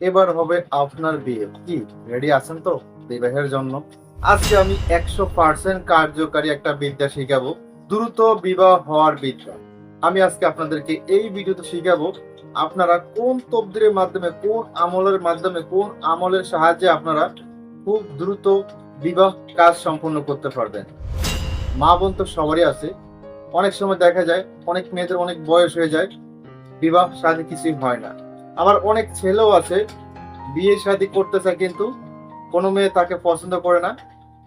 এবার হবে আপনার বিয়ে। কি? রেডি আছেন তো? বিবাহের জন্য? আজকে আমি একশো পার্সেন্ট কার্যকারী একটা বিদ্যা শিখাবো। দ্রুত বিবাহ হওয়ার বিদ্যা। আমি আজকে আপনাদেরকে এই ভিডিওতে শিখাবো আপনারা কোন তবদিরের মাধ্যমে, কোন আমলের মাধ্যমে, কোন আমলের সাহায্যে আপনারা খুব দ্রুত বিবাহ কাজ সম্পন্ন করতে পারবেন। মা বোন তো সবারই আছে। অনেক সময় দেখা যায়, অনেক মেয়েদের অনেক বয়স হয়ে যায়, বিবাহ সাথে কিছুই হয় না। আবার অনেক ছেলেও আছে, বিয়ে শাদী করতে চায় কিন্তু কোনো মেয়ে তাকে পছন্দ করে না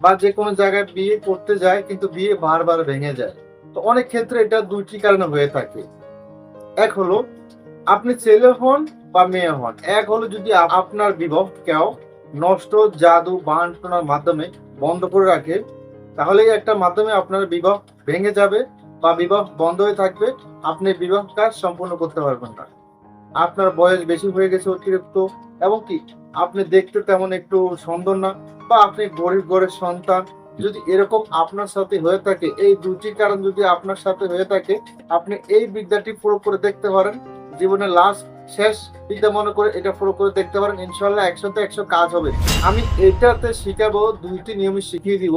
বা যে কোনো জায়গায় বিয়ে করতে যায় কিন্তু বিয়ে বারবার ভেঙে যায়। তো অনেক ক্ষেত্রে এটা দুইটি কারণে হয়ে থাকে। এক হলো, আপনি ছেলে হন বা মেয়ে হন। এক হলো, যদি আপনার বিবাহ কেউ নষ্ট, জাদু বান্টনার মাধ্যমে বন্ধ করে রাখে তাহলে একটা মাধ্যমে আপনার বিবাহ ভেঙে যাবে বা বিবাহ বন্ধ হয়ে থাকবে। আপনি বিবাহ কাজ সম্পূর্ণ করতে পারবেন না। আপনার বয়স বেশি হয়ে গেছে অতিরিক্ত, এবং কি আপনি দেখতে তেমন একটু সুন্দর না, বা আপনি গরিব ঘরের সন্তান, যদি এরকম আপনার সাথে হয়ে থাকে, এই দুটি কারণ যদি আপনার সাথে হয়ে থাকে, আপনি এই বিদ্যাটি প্রয়োগ করে দেখতে পারেন, জীবনের লাস্ট শেষ বিদ্যা মনে করে এটা প্রয়োগ করে দেখতে পারেন ইনশাল্লাহ একশোতে একশো কাজ হবে। আমি এটাতে শিখাবো, দুইটি নিয়মে শিখিয়ে দিব,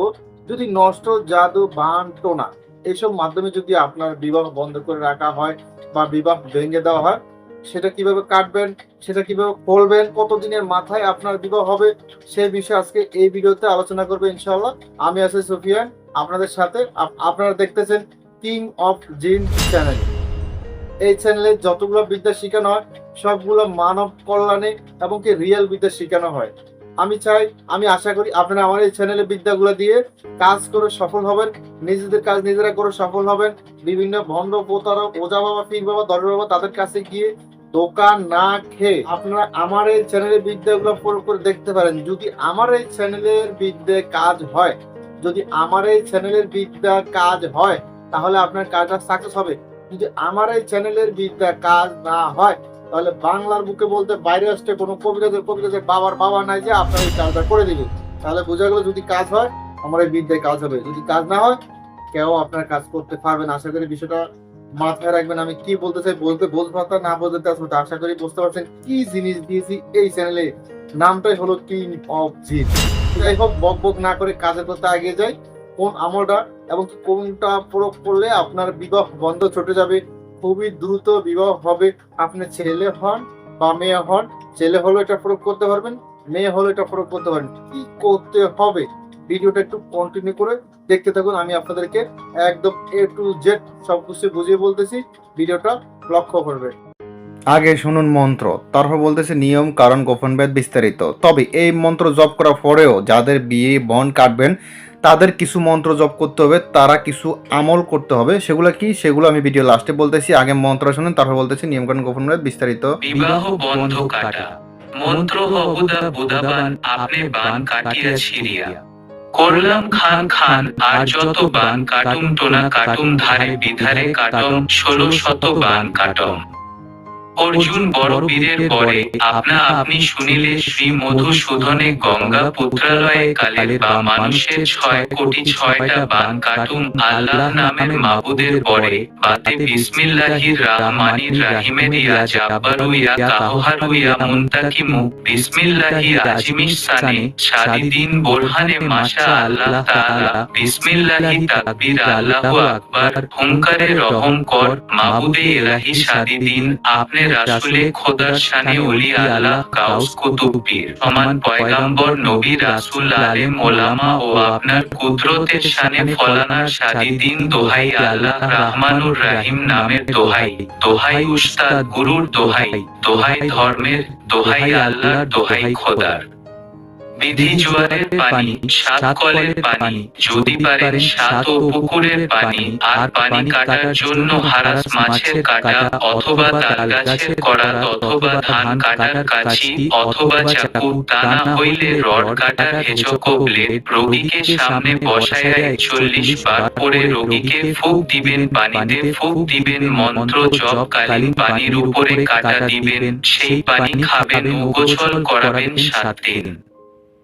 যদি নষ্ট, জাদু, বান, টোনা এইসব মাধ্যমে যদি আপনার বিবাহ বন্ধ করে রাখা হয়, বা বিবাহ ভেঙে দেওয়া হয় সেটা কীভাবে কাটবেন, সেটা কীভাবে করবেন কতদিনের মাথায় আপনার বিবাহ হবে সেই বিষয়ে আজকে এই ভিডিওতে আলোচনা করবে ইনশাআল্লাহ। আমি আছি সুফিয়ান, আপনাদের সাথে আপ- আপনারা দেখতেছেন কিং অফ জিন চ্যানেল এই চ্যানেলে যতগুলো বিদ্যা শেখানো হয়, সবগুলো মানব কল্যাণে এবং কি রিয়েল বিদ্যা শেখানো হয়। আমি চাই, আমি আশা করি আপনারা আমার এই চ্যানেলে বিদ্যাগুলো দিয়ে কাজ করে সফল হবেন, নিজেদের কাজ নিজেরা করে সফল হবেন। বিভিন্ন ভণ্ড প্রতারক, ওজা বাবা, পীর বাবা দর বাবা, তাদের কাছে গিয়ে দোকান না খেয়ে আপনারা আমার এই চ্যানেলের বিদ্যাগুলো প্রয়োগ করে দেখতে পারেন। যদি আমার এই চ্যানেলের বিদ্যে কাজ হয়, যদি আমার এই চ্যানেলের বিদ্যা কাজ হয়, তাহলে আপনার কাজটা সাকসেস হবে। যদি আমার এই চ্যানেলের বিদ্যা কাজ না হয়, তাহলে বাংলার বুকে বলতে বাইরে আসতে কোনো কবিরাজের কবিরাজের বাবার বাবা নাই যে আপনার এই কাজটা করে দিবে তাহলে বোঝা গেল যদি কাজ হয়, আমার এই বিদ্যায় কাজ হবে। যদি কাজ না হয়, কেউ আপনার কাজ করতে পারবেন আশা করি বিষয়টা মাথায় রাখবেন, আমি কি বলতে চাই বলতে বলতে পারতাম না বলতে চাচ্ছি আশা করি বুঝতে পারছেন কি জিনিস দিয়েছি এই চ্যানেলে নামটাই হলো কিং অফ জিন যাই হোক, বক বক না করে কাজের করতে এগিয়ে যাই। কোন আমলটা এবং কোনটা প্রয়োগ করলে আপনার বিবাহ বন্ধ ছুটে যাবে, খুবই দ্রুত বিবাহ হবে। আপনি ছেলে হন বা মেয়ে হন, ছেলে হলো এটা প্রয়োগ করতে পারবেন, মেয়ে হলো এটা প্রয়োগ করতে পারবেন। কি করতে হবে? ভিডিওটা একটু কন্টিনিউ করে দেখতে থাকুন। আমি আপনাদেরকে একদম এ টু জেড সবকিছু বুঝিয়ে বলতেছি ভিডিওটা লক্ষ্য করবে। আগে শুনুন মন্ত্র তারপর বলতেছে নিয়ম কারণ গোপন ভেদ বিস্তারিত। তবে এই মন্ত্র জপ করার পরেও যাদের বিয়ে বন কাটবেন তাদের কিছু মন্ত্র জপ করতে হবে তারা কিছু আমল করতে হবে। সেগুলো কি? সেগুলো আমি ভিডিও লাস্টে বলতেছি। আগে মন্ত্র শুনুন তারপর বলতেছি নিয়ম কারণ গোপন ভেদ বিস্তারিত। বিবাহ বন্ধ কাটা। মন্ত্র হবুদা বুধাবান আপনি বান কাটিয়া ছিড়িয়া। করলাম খান খান, আর যত বান কাটুম টোনা কাটুম ধারে বিধারে কাটম, ষোলো শত বান কাটম। অর্জুন বড় বীরের পরে আপনা আপনি শুনিলে শ্রী মধুসূদনে গঙ্গা পুত্রালয়ে কালের বা মানুষের ছয় কোটি ছয়টা বান কাটুম আল্লাহ নামের মাবুদের পরে বাতে বিসমিল্লাহির রাহমানির রাহিমের ইয়া জাব্বারু ইয়া কাহহারু ইয়া মুনতাকিমু। বিসমিল্লাহি আজিমিস সানে সাদিদিন বোরহানে মাশা আল্লাহ তাআলা। বিসমিল্লাহি তাকবীর আল্লাহু আকবার। হুঙ্কারে রহম কর। মাবুদে ইলাহি সাদিদিন আপনি রাসূলে খোদার শানে ওলি আল্লাহ কাউস কুতুবীর সমান পয়গাম্বর নবী রাসুল আলেম ওলামা ও আপনার কুদরতের শানে ফলানার সাদিদিন দোহাই আল্লাহ রাহমানুর রাহিম নামের দোহাই। দোহাই। উস্তাদ গুরুর দোহাই। দোহাই ধর্মের দোহাই আল্লাহর দোহাই খোদার। বিধি জোয়ারের পানি, সাত কলের পানি, যদি পারেন সাত পুকুরের পানি, আর পানি কাটার জন্য হারাস মাছের কাটা, অথবা তাল গাছের করাত অথবা ধান কাটার কাছি, অথবা চাকু তা হইলে রড কাটার হেচক ব্লেড রোগীকে সামনে বসায় একচল্লিশ বার করে রোগীকে ফুক দিবেন পানিতে, ফুক দিবেন মন্ত্র জপকালীন পানির উপরে কাটা দিবেন, সেই পানি খাবেন ও গোসল করাবেন সাত দিন।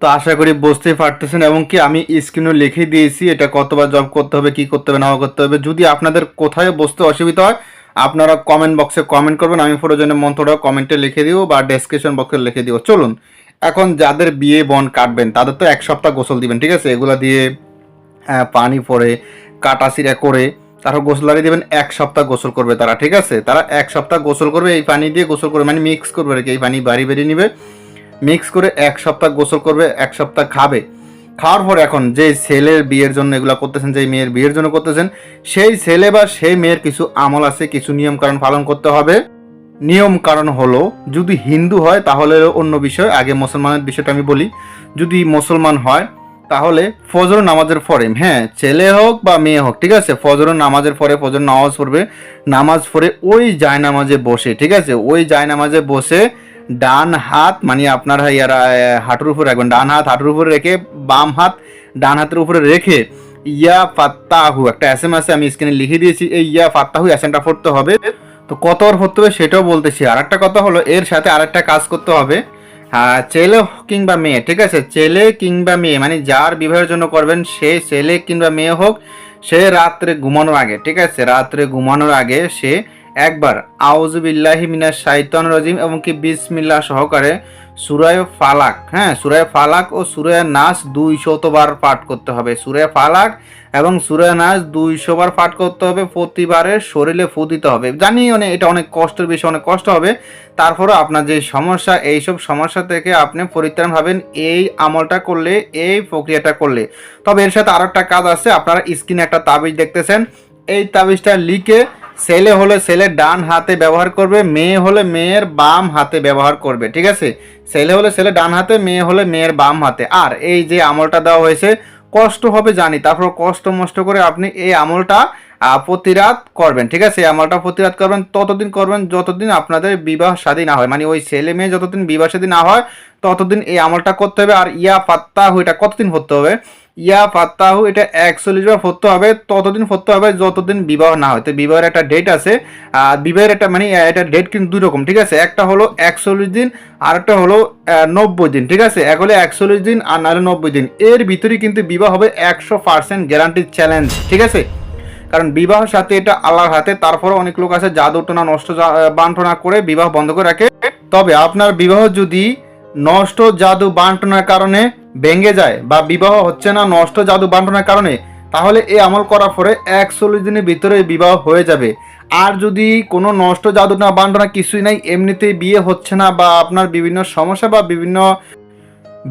তো আশা করি বুঝতে পারতেছেন, এবং কি আমি স্ক্রিনে লিখে দিয়েছি, এটা কতবার জব করতে হবে, কি করতে হবে না করতে হবে। যদি আপনাদের কোথায় বসতে অসুবিধা হয়, আপনারা কমেন্ট বক্সে কমেন্ট করবেন, আমি প্রয়োজনে মন্ত্রটা কমেন্টে লিখে দিব, বা ডেসক্রিপশন বক্সে লিখে দিব। চলুন, এখন যাদের বিয়ে বন কাটবেন, তাদের তো এক সপ্তাহ গোসল দিবেন, ঠিক আছে? এগুলা দিয়ে পানি পরে কাটাছিরা করে, তারপর গোসলারি দিবেন, এক সপ্তাহ গোসল করবে তারা, ঠিক আছে? তারা এক সপ্তাহ গোসল করবে, এই পানি দিয়ে গোসল করবে মানে মিক্স করবে আর কি, এই পানি বাড়ি বেরিয়ে নিবে। মিক্স করে এক সপ্তাহ গোসল করবে, এক সপ্তাহ খাবে। খাওয়ার পর এখন যে ছেলের বিয়ের জন্য এগুলো করতেছেন, যে মেয়ের বিয়ের জন্য করতেছেন, সেই ছেলে বা সেই মেয়ের কিছু আমল আছে, কিছু নিয়ম কারণ পালন করতে হবে। নিয়ম কারণ হলো, যদি হিন্দু হয় তাহলে অন্য বিষয়, আগে মুসলমানের বিষয়টা আমি বলি। যদি মুসলমান হয় তাহলে ফজর নামাজের পরে হ্যাঁ ছেলে হোক বা মেয়ে হোক, ঠিক আছে, ফজর নামাজের পরে ফজর নামাজ পড়বে। নামাজ পড়ে ওই জায় নামাজে বসে, ঠিক আছে, ওই জায় নামাজে বসে ডান হাত মানে আপনার ইয়ার হাঁটুর উপরে রাখবেন। ডান হাত, হাঁটুর উপরে রেখে বাম হাত, ডান হাতের উপরে রেখে ইয়া ফাত্তাহু, একটা এস এম আছে আমি স্ক্রিনে লিখে দিয়েছি, এই ইয়া ফাত্তাহু এসএমটা পড়তে হবে। তো কত ওর পড়তে হবে সেটাও বলতেছি। আর একটা কথা হলো, এর সাথে আরেকটা কাজ করতে হবে। ছেলে কিংবা মেয়ে, ঠিক আছে? ছেলে কিংবা মেয়ে মানে যার বিবাহের জন্য করবেন, সে ছেলে কিংবা মেয়ে হোক, সে রাত্রে ঘুমানোর আগে, ঠিক আছে? রাত্রে ঘুমানোর আগে সে একবার আউজুবিল্লাহি মিনা শাইতান রাজিম এবং কি বিসমিল্লাহ সহকারে সুরায় ফালাক হ্যাঁ সুরায় ফালাক ও সুরায় নাস দুই শতবার পাঠ করতে হবে। সুরায় ফালাক এবং সুরায় নাস দুইশো বার পাঠ করতে হবে, প্রতিবারে শরীরে ফু দিতে হবে। জানি অনেক এটা অনেক কষ্টের বিষয়, অনেক কষ্ট হবে। তারপরে আপনার যে সমস্যা, এইসব সমস্যা থেকে আপনি পরিত্রাণ পাবেন, এই আমলটা করলে, এই প্রক্রিয়াটা করলে। তবে এর সাথে আরও একটা কাজ আছে, আপনারা স্ক্রিনে একটা তাবিজ দেখতেছেন। এই তাবিজটা লিখে ছেলে হলে ছেলে ডান হাতে ব্যবহার করবে, মেয়ে হলে মেয়ের বাম হাতে ব্যবহার করবে, ঠিক আছে? ছেলে হলে ছেলে ডান হাতে, মেয়ে হলে মেয়ের বাম হাতে। আর এই যে আমলটা দেওয়া হয়েছে, কষ্ট হবে জানি তারপর কষ্ট মষ্ট করে আপনি এই আমলটা প্রতিরাত করবেন, ঠিক আছে? এই আমলটা প্রতিরাত করবেন, ততদিন করবেন যতদিন আপনাদের বিবাহ শাদী না হয়। মানে ওই ছেলে মেয়ে যতদিন বিবাহ শাদী না হয়, ততদিন এই আমলটা করতে হবে। আর ইয়া পাত্তা এটা কতদিন করতে হবে? ইয়া পাত্তাহু এটা একচল্লিশ বার পড়তে হবে, ততদিন পড়তে হবে যতদিন বিবাহ না হয়। তো বিবাহের একটা ডেট আছে, আর বিবাহের একটা মানে এটা ডেট কিন্তু দুই রকম, ঠিক আছে? একটা হলো একচল্লিশ দিন, আর একটা হলো নব্বই দিন, ঠিক আছে? এক হলে একচল্লিশ দিন, আর নাহলে নব্বই দিন। এর ভিতরে কিন্তু বিবাহ হবে একশো পার্সেন্ট গ্যারান্টি চ্যালেঞ্জ ঠিক আছে? কারণ বিবাহ সাথে এটা আল্লাহর হাতে, তারপরে অনেক লোক আছে জাদু টোনা, নষ্ট বান্টনা করে বিবাহ বন্ধ করে রাখে। তবে আপনার বিবাহ যদি নষ্ট জাদু বান্টনার কারণে ভেঙে যায় বা বিবাহ হচ্ছে না, নষ্ট জাদু বান্টনার কারণে, তাহলে এই আমল করার পরে একচল্লিশ দিনের ভিতরে বিবাহ হয়ে যাবে। আর যদি কোনো নষ্ট জাদু না, বান্টনা কিছুই নাই, এমনিতেই বিয়ে হচ্ছে না বা আপনার বিভিন্ন সমস্যা বা বিভিন্ন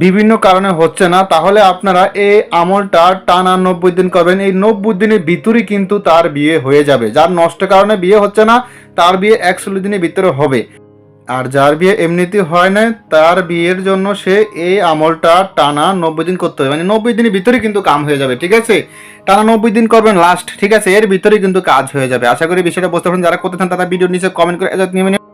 বিভিন্ন কারণে হচ্ছে না, তাহলে আপনারা এই আমলটা টানা নব্বই দিন করবেন। এই নব্বই দিনের ভিতরেই কিন্তু তার বিয়ে হয়ে যাবে। যার নষ্ট কারণে বিয়ে হচ্ছে না, তার বিয়ে একচল্লিশ দিনের ভিতরে হবে। আর যার বিয়ে এমনিতে হয় না তার বিয়ের জন্য সে এই আমলটা টানা নব্বই দিন করতে হবে। মানে নব্বই দিনের ভিতরে কিন্তু কাম হয়ে যাবে, ঠিক আছে? টানা নব্বই দিন করবেন লাস্ট ঠিক আছে? এর ভিতরে কিন্তু কাজ হয়ে যাবে। আশা করি বিষয়টা বুঝতে পারেন যারা করতে চান, তারা ভিডিও নিচে কমেন্ট করে নিয়ে।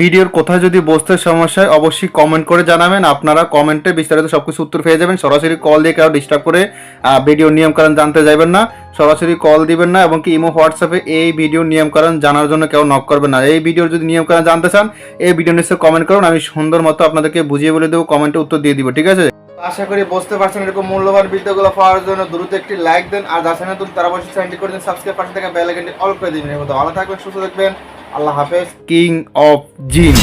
ভিডিওর কোথায় যদি বসতে সমস্যা অবশ্যই কমেন্ট করে জানাবেন। আপনারা কমেন্টে বিস্তারিত সবকিছু উত্তর পেয়ে যাবেন। সরাসরি কল দিয়ে কেউ ডিস্টার্ব করে আহ, ভিডিওর নিয়মকানুন জানতে যাবেন না। সরাসরি কল দিবেন না এবং কি ইমো হোয়াটসঅ্যাপে এই ভিডিওর নিয়মকানুন জানার জন্য কেউ নক করবেন না। এই ভিডিওর যদি নিয়মকানুন জানতে চান এই ভিডিও নিচে কমেন্ট করুন। আমি সুন্দর মতো আপনাদেরকে বুঝিয়ে বলে দেবো কমেন্টে উত্তর দিয়ে দিব ঠিক আছে? আশা করি বুঝতে পারছেন এরকম মূল্যবান ভিডিওগুলো পাওয়ার জন্য। দ্রুত একটি লাইক দেন। আর যারা নতুন তারা অবশ্যই চ্যানেলটি করে দেন সাবস্ক্রাইব পাশে থাকা বেল আইকনটি অল করে মতো ভালো থাকবেন সুস্থ থাকবেন। আল্লাহ হাফেজ কিং অফ জিন